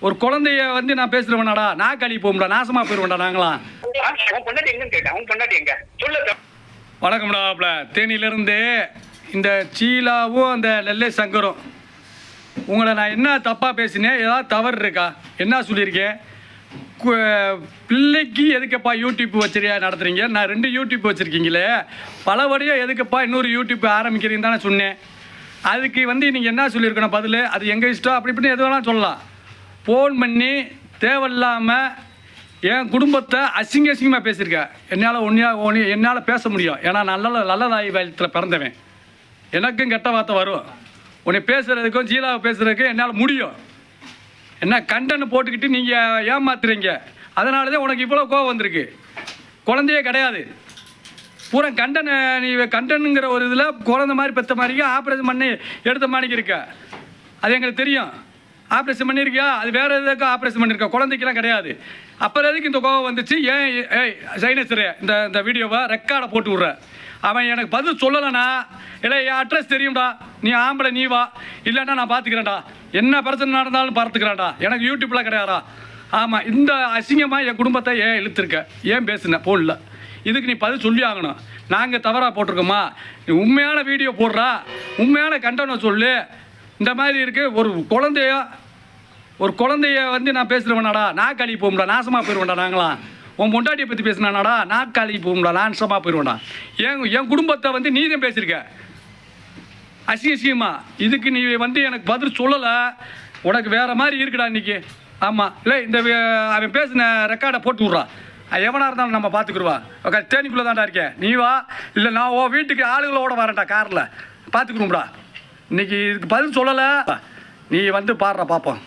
ஒரு குழந்தைய வந்து நான் பேசுறவனாடா நான் கழி போகும்டா நாசமா போயிருவேன்டா நாங்களாம். தம்பி. வணக்கம்டாப்ல தேனியிலேருந்து இந்த சீலாவும் அந்த நெல்லை சங்கரும் உங்களை நான் என்ன தப்பாக பேசினேன் ஏதாவது தவறு இருக்கா? என்ன சொல்லியிருக்கேன்? பிள்ளைக்கு எதுக்குப்பா யூடியூப் வச்சிரியா நடத்துறீங்க? நான் ரெண்டு யூடியூப் வச்சுருக்கீங்களே பலபடியாக எதுக்குப்பா இன்னொரு யூடியூப் ஆரம்பிக்கிறீங்கன்னு தானே சொன்னேன். அதுக்கு வந்து நீங்கள் என்ன சொல்லியிருக்கணும் பதில்? அது எங்கள் இஷ்டம்? அப்படி இப்படின்னு எது வேணாலும் சொல்லலாம். ஃபோன் பண்ணி தேவையில்லாமல் என் குடும்பத்தை அசிங்க அசிங்கமாக பேசியிருக்கேன் என்னால் ஒன்றியா ஒன்று என்னால் பேச முடியும். ஏன்னா நல்ல நல்லதாய் வயத்தில் பிறந்தவன். எனக்கும் கெட்ட வார்த்தை வரும். உன்னை பேசுகிறதுக்கும் ஜீலாவை பேசுகிறதுக்கும் என்னால் முடியும். என்ன கண்டன்னு போட்டுக்கிட்டு நீங்கள் ஏமாத்துறீங்க? அதனால தான் உனக்கு இவ்வளோ கோவம் வந்திருக்கு. குழந்தையே கிடையாது. பூரா கண்டனை நீ கண்டனுங்கிற ஒரு இதில் குழந்த மாதிரி பெற்ற மாதிரிக்கு ஆப்ரேஷன் பண்ணி எடுத்த மாதிரிக்கு இருக்க. அது எங்களுக்கு தெரியும். ஆப்ரேஷன் பண்ணியிருக்கியா அது வேறு எதுக்கும் ஆப்ரேஷன் பண்ணியிருக்கா குழந்தைக்கெல்லாம் கிடையாது. அப்புறம் எதுக்கு இந்த கோவம் வந்துச்சு? ஏன் ஏய் சைனஸரு இந்த இந்த வீடியோவை ரெக்கார்டை போட்டு விட்ற? அவன் எனக்கு பதில் சொல்லலைனா இல்லை என் அட்ரஸ் தெரியும்டா. நீ ஆம்பளை நீ வா. இல்லைன்னா நான் பார்த்துக்கிறேன்டா. என்ன பிரச்சனை நடந்தாலும் பார்த்துக்கிறேன்டா. எனக்கு யூடியூப்லாம் கிடையாதா ஆமாம் இந்த அசிங்கமாக என் குடும்பத்தை ஏன் இழுத்துருக்க? ஏன் பேசுன? ஃபோனில் இதுக்கு நீ பதில் சொல்லி ஆகணும். நாங்கள் தவறாக போட்டிருக்கோமா? நீ உண்மையான வீடியோ போடுறா. உண்மையான கண்டனம் சொல்லு. இந்த மாதிரி இருக்குது ஒரு குழந்தைய ஒரு குழந்தைய வந்து நான் பேசுகிறவனாடா நான் கழுவி போகும்டா நாசமாக போயிடுவோம்டா நாங்களாம். உன் பொண்டாட்டியை பற்றி பேசினானாடா நான் கழுவி போகும்டா நாசமாக போயிடுவோம்டா என் என் குடும்பத்தை வந்து நீ தான் பேசியிருக்க அசிங்கசியமா இதுக்கு நீ வந்து எனக்கு பதில் சொல்லலை. உனக்கு வேறு மாதிரி இருக்குடா இன்னைக்கு. ஆமாம் இல்லை இந்த அவன் பேசின ரெக்கார்டை போட்டு விட்றா. எவனாக இருந்தாலும் நம்ம பார்த்துக்குருவா ஓகே தேனிக்குள்ளே தான்டா இருக்கேன். நீ வா. இல்லை நான் உன் வீட்டுக்கு ஆளுகளோட வரேன்டா காரில். பார்த்துக்குரும்டா இன்னைக்கு இதுக்கு பதில் சொல்லலை. நீ வந்து பாடுற பார்ப்போம்